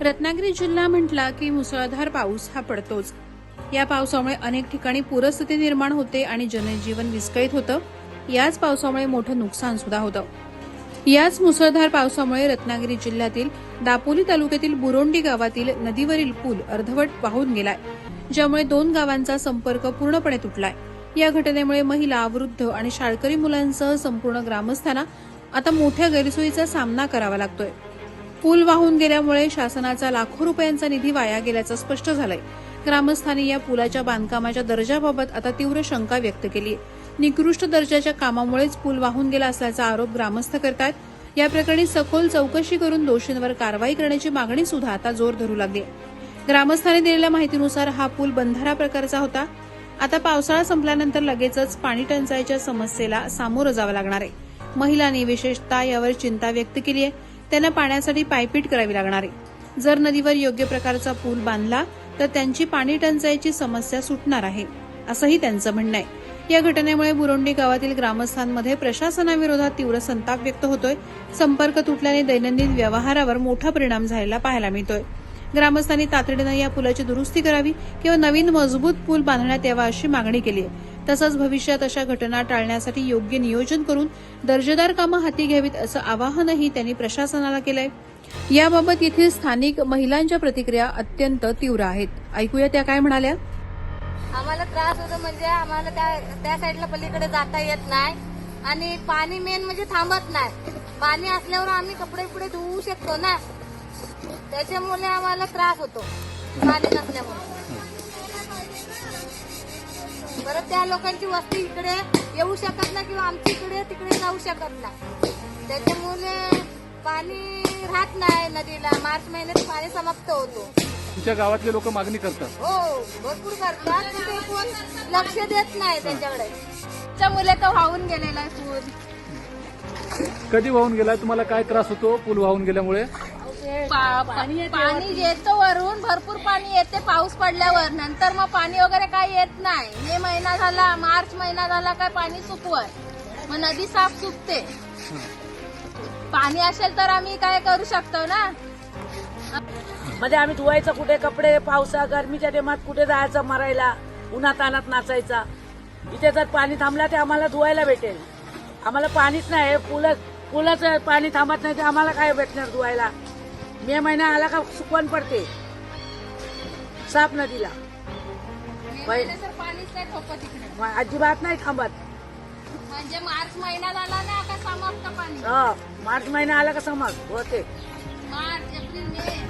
रत्नागिरी जिल्हा म्हटला की मुसळधार पाऊस हा पडतोच. या पावसामुळे अनेक ठिकाणी पूरस्थिती निर्माण होते आणि जनजीवन विस्कळीत होतं. याच पावसामुळे मोठं नुकसान सुद्धा होतं. याच मुसळधार पावसामुळे रत्नागिरी जिल्ह्यातील दापोली तालुक्यातील बुरोंडी गावातील नदीवरील पूल अर्धवट वाहून गेलाय ज्यामुळे दोन गावांचा संपर्क पूर्णपणे तुटलाय. या घटनेमुळे महिला वृद्ध आणि शाळकरी मुलांसह संपूर्ण ग्रामस्थांना आता मोठ्या गैरसोयीचा सामना करावा लागतोय. पूल वाहून गेल्यामुळे शासनाचा लाखो रुपयांचा निधी वाया गेल्याचं स्पष्ट झालंय. ग्रामस्थांनी या पुलाच्या बांधकामाच्या दर्जाबाबत आता तीव्र शंका व्यक्त केली आहे. निकृष्ट दर्जाच्या कामामुळेच पूल वाहून गेला असल्याचा आरोप ग्रामस्थ करतात. या प्रकरणी सखोल चौकशी करून दोषींवर कारवाई करण्याची मागणी सुद्धा आता जोर धरू लागली आहे. ग्रामस्थांनी दिलेल्या माहितीनुसार हा पूल बंधारा प्रकारचा होता. आता पावसाळा संपल्यानंतर लगेचच पाणी टंचाईच्या समस्येला सामोरं जावं लागणार आहे. महिलांनी विशेषतः यावर चिंता व्यक्त केली आहे. त्यांना पाण्यासाठी पायपीट करावी लागणार आहे. जर नदीवर योग्य प्रकारचा पूल बांधला तर त्यांची पाणी टंचाईची समस्या सुटणार आहे असंही त्यांचं म्हणणं आहे. या घटनेमुळे बुरोंडी गावातील ग्रामस्थांमध्ये प्रशासनाविरोधात तीव्र संताप व्यक्त होतोय. संपर्क तुटल्याने दैनंदिन व्यवहारावर मोठा परिणाम झालेला पाहायला मिळतोय. ग्रामस्थांनी तातडीनं या पुलाची दुरुस्ती करावी किंवा नवीन मजबूत पूल बांधण्यात यावा अशी मागणी केली आहे. तसंच भविष्यात अशा घटना टाळण्यासाठी योग्य नियोजन करून दर्जेदार कामं हाती घ्यावीत असं आवाहनही त्यांनी प्रशासनाला केलंय. याबाबत येथील स्थानिक महिलांच्या प्रतिक्रिया अत्यंत तीव्र आहेत. ऐकूया त्या काय म्हणाल्या. आम्हाला त्रास होतो म्हणजे आम्हाला त्या त्या साईडला पलीकडे जाता येत नाही. आणि पाणी मेन म्हणजे थांबत नाही. पाणी असल्यावर आम्ही कपडे पुढे धुवू शकतो ना? त्याच्यामुळे आम्हाला त्रास होतो. पाणी नसल्यामुळे. परत त्या लोकांची वस्ती इकडे येऊ शकत नाही किंवा आमची इकडे तिकडे जाऊ शकत नाही. त्याच्यामुळे पाणी राहत नाही नदीला. मार्च महिन्यात पाणी समाप्त होतो. तुमच्या गावातले लोक मागणी करतात. हो भरपूर करतात. पण ते कोण लक्ष देत नाही त्यांच्याकडे. त्यामुळे तो वाहून गेलेला आहे पूल कधी वाहून गेला? तुम्हाला काय त्रास होतो पूल वाहून गेल्यामुळे? पाणी येतं वरून भरपूर पाणी येते पाऊस पडल्यावर. नंतर मग पाणी वगैरे काही येत नाही. मे महिना झाला मार्च महिना झाला काय पाणी सुकवत. मग नदी साफ सुकते. पाणी असेल तर आम्ही काय करू शकतो ना? मध्ये आम्ही धुवायचं कुठे कपडे पावसा गरमीच्या टेमात कुठे जायचं मरायला? उन्हात तानात नाचायचा. इथे जर पाणी थांबला ते आम्हाला धुवायला भेटेल. आम्हाला पाणीच नाही पुलच पुलच पाणी थांबत नाही ते आम्हाला काय भेटणार धुवायला? मे महिना आला का सुकवण पडते. साप नदीला. अजिबात नाही थांबत. म्हणजे मार्च महिना झाला ना का समाप्त पाणी? हा मार्च महिना आला का समाप्त? होते. मार्च एप्रिल मे.